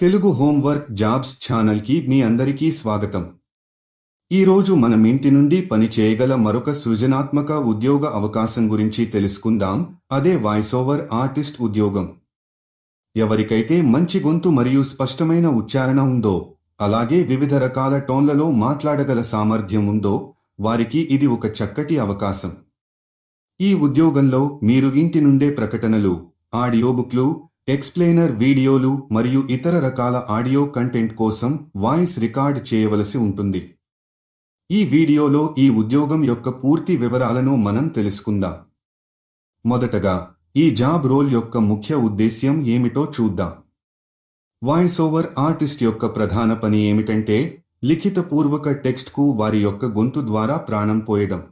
Telugu homework jobs ఛానల్కి మీ అందరికీ స్వాగతం. ఈరోజు మనం ఇంటి నుండి పని చేయగల మరొక సృజనాత్మక ఉద్యోగ అవకాశం గురించి తెలుసుకుందాం. అదే వాయిస్ ఓవర్ ఆర్టిస్ట్ ఉద్యోగం. ఎవరికైతే మంచి గొంతు మరియు స్పష్టమైన ఉచ్చారణ ఉందో అలాగే వివిధ రకాల టోన్లలో మాట్లాడగల సామర్థ్యం ఉందో వారికి ఇది ఒక చక్కటి అవకాశం. ఈ ఉద్యోగంలో మీరు ఇంటి నుండే ప్రకటనలు ఆడియో బుక్లు ఎక్స్ప్లెయినర్ వీడియోలు మరియు ఇతర రకాల ఆడియో కంటెంట్ కోసం వాయిస్ రికార్డ్ చేయవలసి ఉంటుంది. ఈ వీడియోలో ఈ ఉద్యోగం యొక్క పూర్తి వివరాలను మనం తెలుసుకుందాం. మొదటగా ఈ జాబ్ రోల్ యొక్క ముఖ్య ఉద్దేశ్యం ఏమిటో చూద్దాం. వాయిస్ ఓవర్ ఆర్టిస్ట్ యొక్క ప్రధాన పని ఏమిటంటే లిఖితపూర్వక టెక్స్ట్కు వారి యొక్క గొంతు ద్వారా ప్రాణం పోయడం.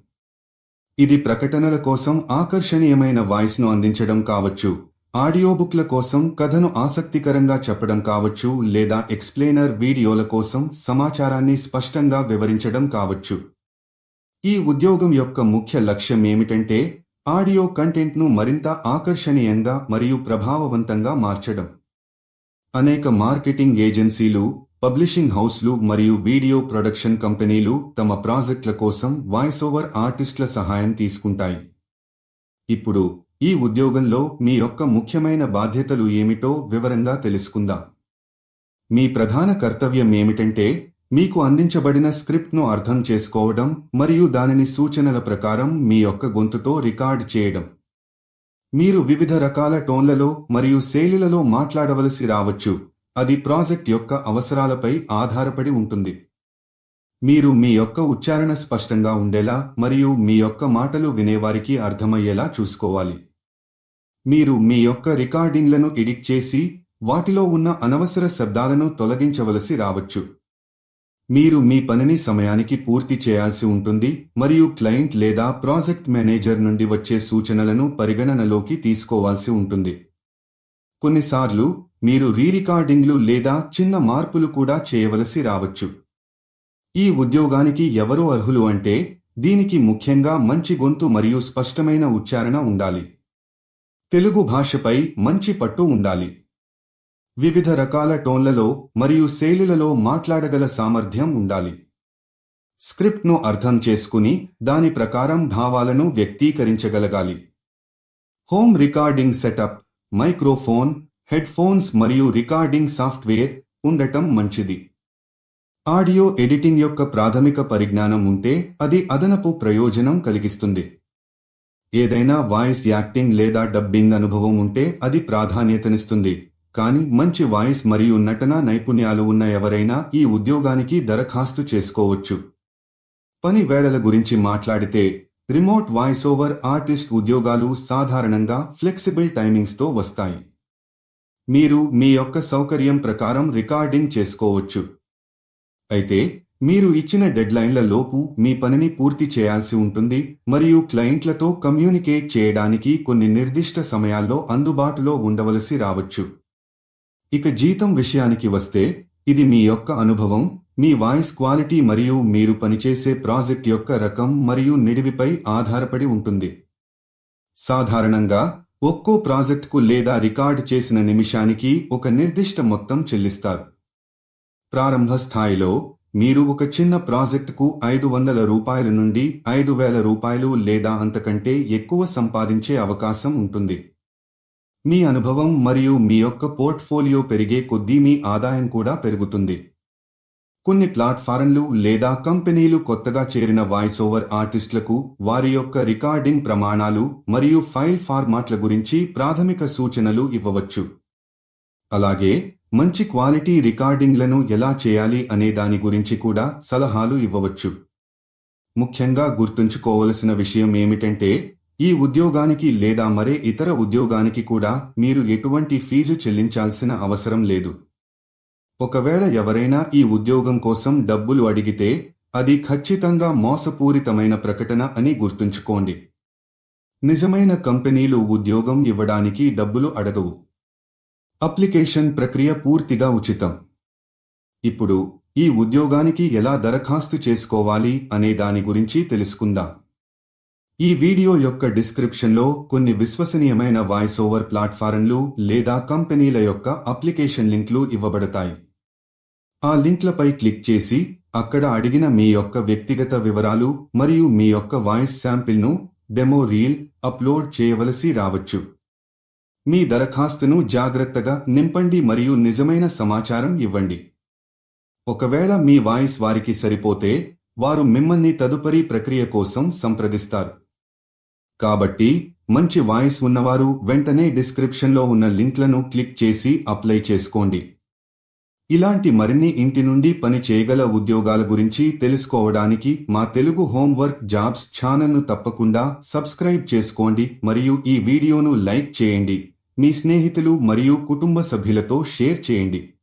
ఇది ప్రకటనల కోసం ఆకర్షణీయమైన వాయిస్ను అందించడం కావచ్చు. ఆడియో బుక్ల కోసం కథను ఆసక్తికరంగా చెప్పడం కావచ్చు లేదా ఎక్స్ప్లెయినర్ వీడియోల కోసం సమాచారాన్ని స్పష్టంగా వివరించడం కావచ్చు. ఈ ఉద్యోగం యొక్క ముఖ్య లక్ష్యం ఏమిటంటే ఆడియో కంటెంట్ను మరింత ఆకర్షణీయంగా మరియు ప్రభావవంతంగా మార్చడం. అనేక మార్కెటింగ్ ఏజెన్సీలు పబ్లిషింగ్ హౌస్లు మరియు వీడియో ప్రొడక్షన్ కంపెనీలు తమ ప్రాజెక్టుల కోసం వాయిస్ ఓవర్ ఆర్టిస్టుల సహాయం తీసుకుంటాయి. ఇప్పుడు ఈ ఉద్యోగంలో మీ యొక్క ముఖ్యమైన బాధ్యతలు ఏమిటో వివరంగా తెలుసుకుందాం. మీ ప్రధాన కర్తవ్యం ఏమిటంటే మీకు అందించబడిన స్క్రిప్ట్ను అర్థం చేసుకోవడం మరియు దానిని సూచనల ప్రకారం మీ యొక్క గొంతుతో రికార్డ్ చేయడం. మీరు వివిధ రకాల టోన్లలో మరియు శైలిలలో మాట్లాడవలసి రావచ్చు. అది ప్రాజెక్ట్ యొక్క అవసరాలపై ఆధారపడి ఉంటుంది. మీరు మీ యొక్క ఉచ్చారణ స్పష్టంగా ఉండేలా మరియు మీ యొక్క మాటలు వినేవారికి అర్థమయ్యేలా చూసుకోవాలి. మీరు మీ యొక్క రికార్డింగ్లను ఎడిట్ చేసి వాటిలో ఉన్న అనవసర శబ్దాలను తొలగించవలసి రావచ్చు. మీరు మీ పనిని సమయానికి పూర్తి చేయాల్సి ఉంటుంది మరియు క్లయింట్ లేదా ప్రాజెక్ట్ మేనేజర్ నుండి వచ్చే సూచనలను పరిగణనలోకి తీసుకోవాల్సి ఉంటుంది. కొన్నిసార్లు మీరు రీరికార్డింగ్లు లేదా చిన్న మార్పులు కూడా చేయవలసి రావచ్చు. ఈ ఉద్యోగానికి ఎవరు అర్హులు అంటే దీనికి ముఖ్యంగా మంచి గొంతు మరియు స్పష్టమైన ఉచ్చారణ ఉండాలి. తెలుగు భాషపై మంచి పట్టు ఉండాలి. వివిధ రకాల టోన్లలో మరియు శైలులలో మాట్లాడగల సామర్థ్యం ఉండాలి. స్క్రిప్ట్ను అర్థం చేసుకుని దాని ప్రకారం భావాలను వ్యక్తీకరించగలగాలి. Home recording setup microphone headphones మరియు రికార్డింగ్ సాఫ్ట్వేర్ ఉండటం మంచిది. ఆడియో ఎడిటింగ్ యొక్క ప్రాథమిక పరిజ్ఞానం ఉంటే అది అదనపు ప్రయోజనం కలిగిస్తుంది. ఏదైనా వాయిస్ యాక్టింగ్ లేదా డబ్బింగ్ అనుభవం ఉంటే అది ప్రాధాన్యతనిస్తుంది. కానీ మంచి వాయిస్ మరియు నటన నైపుణ్యాలు ఉన్న ఎవరైనా ఈ ఉద్యోగానికి దరఖాస్తు చేసుకోవచ్చు. పని వేళల గురించి మాట్లాడితే రిమోట్ వాయిస్ ఓవర్ ఆర్టిస్ట్ ఉద్యోగాలు సాధారణంగా ఫ్లెక్సిబుల్ టైమింగ్స్తో వస్తాయి. మీరు మీ యొక్క సౌకర్యం ప్రకారం రికార్డింగ్ చేసుకోవచ్చు. అయితే మీరు ఇచ్చిన డెడ్లైన్ల లోపు మీ పనిని పూర్తి చేయాల్సి ఉంటుంది మరియు క్లయింట్లతో కమ్యూనికేట్ చేయడానికి కొన్ని నిర్దిష్ట సమయాల్లో అందుబాటులో ఉండవలసి రావచ్చు. ఇక జీతం విషయానికి వస్తే ఇది మీ యొక్క అనుభవం మీ వాయిస్ క్వాలిటీ మరియు మీరు పనిచేసే ప్రాజెక్ట్ యొక్క రకం మరియు నిడివిపై ఆధారపడి ఉంటుంది. సాధారణంగా ఒక్కో ప్రాజెక్టుకు లేదా రికార్డ్ చేసిన నిమిషానికి ఒక నిర్దిష్ట మొత్తం చెల్లిస్తారు. ప్రారంభ స్థాయిలో మీరు ఒక చిన్న ప్రాజెక్టుకు ఐదు వందల రూపాయల నుండి ఐదు వేల రూపాయలు లేదా అంతకంటే ఎక్కువ సంపాదించే అవకాశం ఉంటుంది. మీ అనుభవం మరియు మీ యొక్క పోర్ట్ఫోలియో పెరిగే కొద్దీ మీ ఆదాయం కూడా పెరుగుతుంది. కొన్ని ప్లాట్ఫారంలు లేదా కంపెనీలు కొత్తగా చేరిన వాయిస్ ఓవర్ ఆర్టిస్టులకు వారి యొక్క రికార్డింగ్ ప్రమాణాలు మరియు ఫైల్ ఫార్మాట్ల గురించి ప్రాథమిక సూచనలు ఇవ్వవచ్చు. అలాగే మంచి క్వాలిటీ రికార్డింగ్లను ఎలా చేయాలి అనే దాని గురించి కూడా సలహాలు ఇవ్వవచ్చు. ముఖ్యంగా గుర్తుంచుకోవలసిన విషయం ఏమిటంటే ఈ ఉద్యోగానికి లేదా మరే ఇతర ఉద్యోగానికి కూడా మీరు ఎటువంటి ఫీజు చెల్లించాల్సిన అవసరం లేదు. ఒకవేళ ఎవరైనా ఈ ఉద్యోగం కోసం డబ్బులు అడిగితే అది ఖచ్చితంగా మోసపూరితమైన ప్రకటన అని గుర్తుంచుకోండి. నిజమైన కంపెనీలు ఉద్యోగం ఇవ్వడానికి డబ్బులు అడగవు. అప్లికేషన్ ప్రక్రియ పూర్తిగా ఉచితం. ఇప్పుడు ఈ ఉద్యోగానికి ఎలా దరఖాస్తు చేసుకోవాలి అనే దాని గురించి తెలుసుకుందాం. ఈ వీడియో యొక్క డిస్క్రిప్షన్లో కొన్ని విశ్వసనీయమైన వాయిస్ ఓవర్ ప్లాట్ఫారంలు లేదా కంపెనీల యొక్క అప్లికేషన్ లింక్లు ఇవ్వబడతాయి. ఆ లింక్లపై క్లిక్ చేసి అక్కడ అడిగిన మీ యొక్క వ్యక్తిగత వివరాలు మరియు మీ యొక్క వాయిస్ శాంపిల్ను డెమో రీల్ అప్లోడ్ చేయవలసి రావచ్చు. మీ దరఖాస్తును జాగ్రత్తగా నింపండి మరియు నిజమైన సమాచారం ఇవ్వండి. ఒకవేళ మీ వాయిస్ వారికి సరిపోతే వారు మిమ్మల్ని తదుపరి ప్రక్రియ కోసం సంప్రదిస్తారు. కాబట్టి మంచి వాయిస్ ఉన్నవారు వెంటనే డిస్క్రిప్షన్లో ఉన్న లింక్లను క్లిక్ చేసి అప్లై చేసుకోండి. ఇలాంటి మరిన్ని ఇంటి నుండి పని చేయగల ఉద్యోగాల గురించి తెలుసుకోవడానికి మా తెలుగు హోంవర్క్ జాబ్స్ ఛానల్ను తప్పకుండా సబ్స్క్రైబ్ చేసుకోండి మరియు ఈ వీడియోను లైక్ చేయండి. మీ స్నేహితులు మరియు కుటుంబ సభ్యులతో షేర్ చేయండి.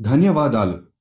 ధన్యవాదాలు.